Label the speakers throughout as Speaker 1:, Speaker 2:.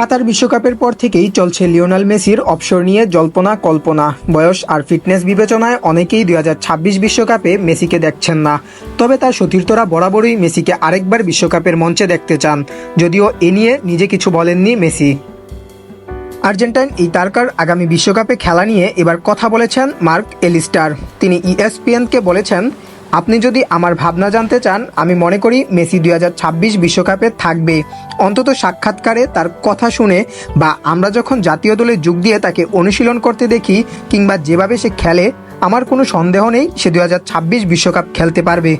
Speaker 1: কাতার বিশ্বকাপের পর থেকেই চলছে লিওনাল মেসির অবসর নিয়ে জল্পনা কল্পনা। বয়স আর ফিটনেস বিবেচনায় অনেকেই দুই বিশ্বকাপে মেসিকে দেখছেন না। তবে তার সতীর্থরা বরাবরই মেসিকে আরেকবার বিশ্বকাপের মঞ্চে দেখতে চান। যদিও এ নিয়ে নিজে কিছু বলেননি মেসি। আর্জেন্টাইন এই তারকার আগামী বিশ্বকাপে খেলা নিয়ে এবার কথা বলেছেন মার্ক এলিস্টার। তিনি ইএসপিএনকে বলেছেন আপনি যদি আমার ভাবনা জানতে চান, আমি মনে করি মেসি দুই বিশ্বকাপে থাকবে। অন্তত সাক্ষাৎকারে তার কথা শুনে বা আমরা যখন জাতীয় দলে যোগ দিয়ে তাকে অনুশীলন করতে দেখি কিংবা যেভাবে সে খেলে, আমার কোনো সন্দেহ নেই সে দুই বিশ্বকাপ খেলতে পারবে।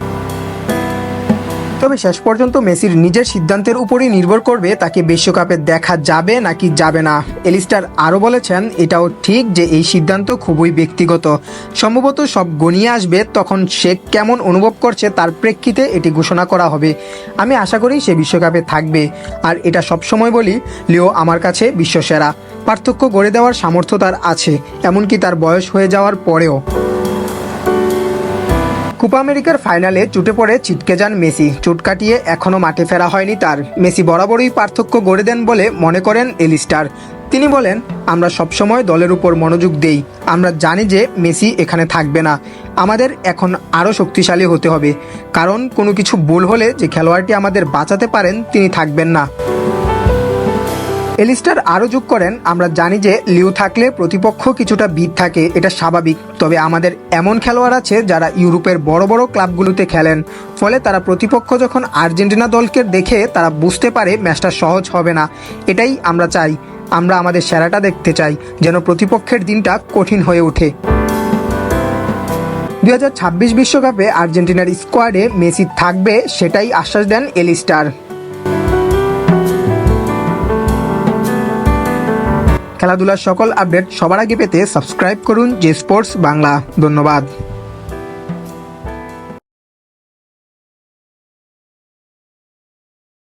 Speaker 1: তবে শেষ পর্যন্ত মেসির নিজের সিদ্ধান্তের উপরই নির্ভর করবে তাকে বিশ্বকাপে দেখা যাবে নাকি যাবে না। এলিস্টার আরও বলেছেন, এটাও ঠিক যে এই সিদ্ধান্ত খুবই ব্যক্তিগত। সম্ভবত সব গণিয়ে আসবে তখন সে কেমন অনুভব করছে তার প্রেক্ষিতে এটি ঘোষণা করা হবে। আমি আশা করি সে বিশ্বকাপে থাকবে। আর এটা সবসময় বলি, লিও আমার কাছে বিশ্বসেরা। পার্থক্য গড়ে দেওয়ার সামর্থ্য তার আছে, এমনকি তার বয়স হয়ে যাওয়ার পরেও। কোপা আমেরিকার ফাইনালে চুটে পড়ে ছিটকে যান মেসি। চুট কাটিয়ে এখনও মাঠে ফেরা হয়নি তার। মেসি বরাবরই পার্থক্য গড়ে দেন বলে মনে করেন এলিস্টার। তিনি বলেন, আমরা সবসময় দলের উপর মনোযোগ দেই। আমরা জানি যে মেসি এখানে থাকবে না। আমাদের এখন আরও শক্তিশালী হতে হবে। কারণ কোনো কিছু ভুল হলে যে খেলোয়াড়টি আমাদের বাঁচাতে পারেন তিনি থাকবেন না। এলিস্টার আরও যোগ করেন, আমরা জানি যে লিউ থাকলে প্রতিপক্ষ কিছুটা বিদ থাকে, এটা স্বাভাবিক। তবে আমাদের এমন খেলোয়াড় আছে যারা ইউরোপের বড় বড় ক্লাবগুলোতে খেলেন। ফলে তারা প্রতিপক্ষ যখন আর্জেন্টিনা দলকে দেখে তারা বুঝতে পারে ম্যাচটা সহজ হবে না। এটাই আমরা চাই, আমরা আমাদের সেরাটা দেখতে চাই, যেন প্রতিপক্ষের দিনটা কঠিন হয়ে ওঠে। দুই বিশ্বকাপে আর্জেন্টিনার স্কোয়াডে মেসি থাকবে, সেটাই আশ্বাস দেন এলিস্টার। খেলাধুলার সকল আপডেট সবার আগে পেতে সাবস্ক্রাইব করুন যে স্পোর্টস বাংলা। ধন্যবাদ।